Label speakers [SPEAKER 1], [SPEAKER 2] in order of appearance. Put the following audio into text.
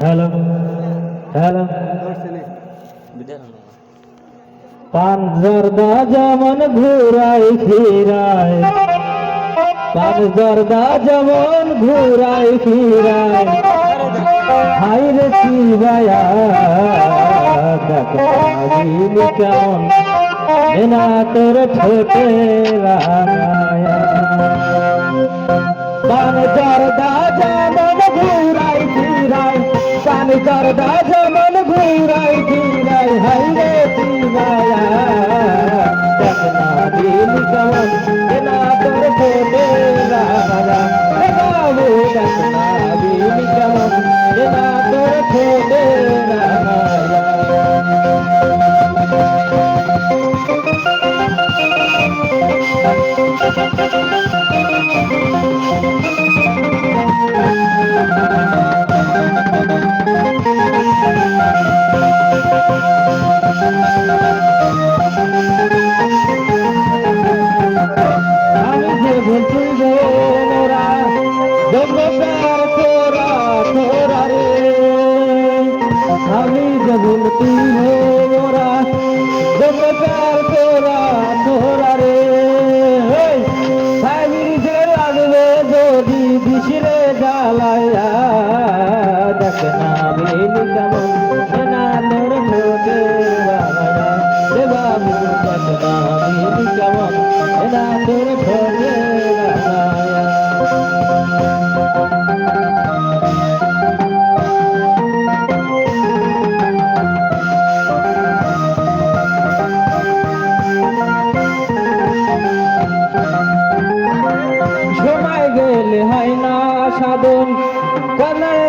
[SPEAKER 1] Hello hello পান জর্দা যেমন ঘুরাই ফিরায় পান জর্দা যেমন ঘুরাই ফিরায় হাই রে দেখ কেমন? তোর লাগায়া পান জর্দা যেমন ফিরাই পান জর্দা যেমন ঘুরাই ফিরাই হাই রে শিবায়া আমি যেমন তুমি ওরা বেকার তোরা তোরা রে। লাগবে যদি জ্বালায় দেখ না আমি কেমন দেবা Bye-bye.